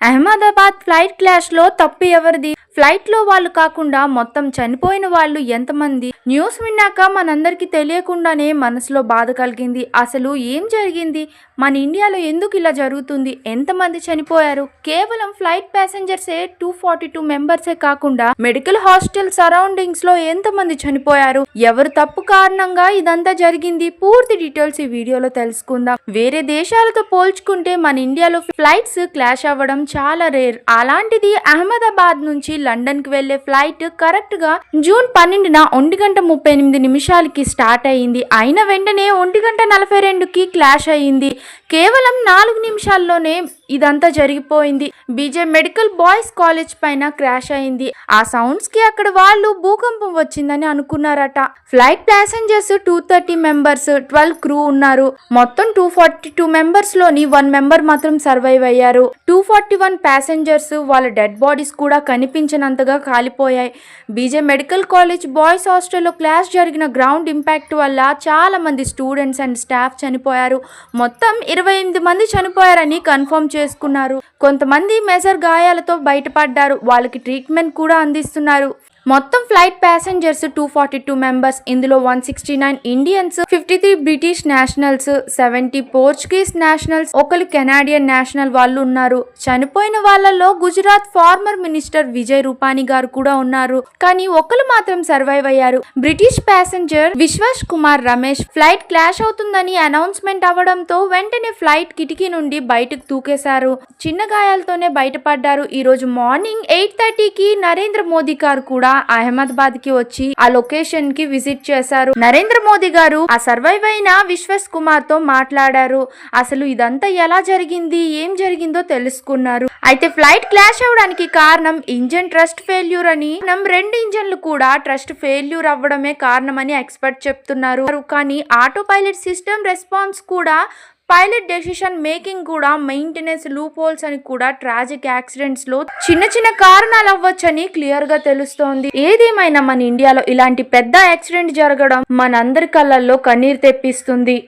Ahmedabad flight క్లాష్లో తప్పు ఎవరిది? ఫ్లైట్లో వాళ్ళు కాకుండా మొత్తం చనిపోయిన వాళ్ళు ఎంతమంది? న్యూస్ విన్నాక మనందరికీ తెలియకుండానే మనసులో బాధ కలిగింది. అసలు ఏం జరిగింది? మన ఇండియాలో ఎందుకు ఇలా జరుగుతుంది? ఎంతమంది చనిపోయారు? కేవలం ఫ్లైట్ ప్యాసింజర్సే టూ ఫార్టీ టూ మెంబర్సే కాకుండా మెడికల్ హాస్టల్ సరౌండింగ్స్లో ఎంతమంది చనిపోయారు? ఎవరు తప్పు కారణంగా ఇదంతా జరిగింది? పూర్తి డీటెయిల్స్ ఈ వీడియోలో తెలుసుకుందాం. వేరే దేశాలతో పోల్చుకుంటే మన ఇండియాలో ఫ్లైట్స్ క్లాష్ అవ్వడం చాలా రేర్. అలాంటిది అహ్మదాబాద్ నుంచి లండన్కి వెళ్ళే ఫ్లైట్ కరెక్ట్గా జూన్ పన్నెండున ఒంటి గంట ముప్పై ఎనిమిది నిమిషాలకి స్టార్ట్ అయ్యింది. అయిన వెంటనే ఒంటి గంట నలభై రెండుకి క్లాష్ అయ్యింది. కేవలం నాలుగు నిమిషాల్లోనే ఇదంతా జరిగిపోయింది. బీజే మెడికల్ బాయ్స్ కాలేజ్ పైన క్రాష్ అయింది ఆ సౌండ్స్కి అక్కడ వాళ్ళు భూకంపం వచ్చిందని అనుకున్నారట. Flight passengers two thirty members twelve crew ఉన్నారు. మొత్తం టూ ఫార్టీ టూ మెంబర్స్లోని వన్ మెంబర్ మాత్రం సర్వైవ్ అయ్యారు. టూ ఫార్టీ వన్ ప్యాసింజర్స్ వాళ్ళ డెడ్ బాడీస్ కూడా కనిపించారు ఊహించినంతగా కాలిపోయాయి. బీజే మెడికల్ కాలేజ్ బాయ్స్ హాస్టల్లో క్లాస్ జరిగిన గ్రౌండ్ ఇంపాక్ట్ వల్ల చాలా మంది స్టూడెంట్స్ అండ్ స్టాఫ్ చనిపోయారు. మొత్తం ఇరవై ఎనిమిది మంది చనిపోయారని కన్ఫర్మ్ చేసుకున్నారు. కొంతమంది మెజర్ గాయాలతో బయటపడ్డారు. వాళ్ళకి ట్రీట్మెంట్ కూడా అందిస్తున్నారు. మొత్తం flight passengers two forty two members ఇందులో one sixty nine Indians fifty three British nationals seventy Portuguese nationals ఒకరు కెనాడియన్ నేషనల్ వాళ్ళు ఉన్నారు. చనిపోయిన వాళ్ళలో గుజరాత్ ఫార్మర్ మినిస్టర్ విజయ్ రూపానీ గారు కూడా ఉన్నారు. కానీ ఒకరు మాత్రం సర్వైవ్ అయ్యారు. British passenger Vishwas Kumar Ramesh flight crash అవుతుందని అనౌన్స్మెంట్ అవ్వడంతో వెంటనే ఫ్లైట్ కిటికీ నుండి బయటకు దూకేశారు చిన్న గాయాలతోనే బయటపడ్డారు. ఈ రోజు మార్నింగ్ ఎయిట్ థర్టీకి నరేంద్ర మోదీ గారు కూడా కూడా అహ్మదాబాద్కి వచ్చి ఆ లొకేషన్కి విజిట్ చేశారు. నరేంద్ర మోదీ గారు ఆ సర్వైవ్ అయిన విశ్వస్ కుమార్తో మాట్లాడారు. అసలు ఇదంతా ఎలా జరిగింది? ఏం జరిగిందో తెలుసుకున్నారు. అయితే ఫ్లైట్ క్లాష్ అవడానికి కారణం ఇంజన్ ట్రస్ట్ ఫెయిల్యూర్ అని. మనం రెండు ఇంజన్లు కూడా ట్రస్ట్ ఫెయిల్యూర్ అవ్వడమే కారణమని ఎక్స్పర్ట్ చెప్తున్నారు. కానీ ఆటో పైలట్ సిస్టమ్ రెస్పాన్స్ కూడా పైలట్ డెసిషన్ మేకింగ్ కూడా మెయింటెనెన్స్ లూప్ హోల్స్ అని కూడా ట్రాజిక్ యాక్సిడెంట్స్లో చిన్న చిన్న కారణాలు అవ్వచ్చని క్లియర్గా తెలుస్తోంది. ఏదేమైనా మన ఇండియాలో ఇలాంటి పెద్ద యాక్సిడెంట్ జరగడం మనందరి కళ్ళల్లో కన్నీరు తెప్పిస్తుంది.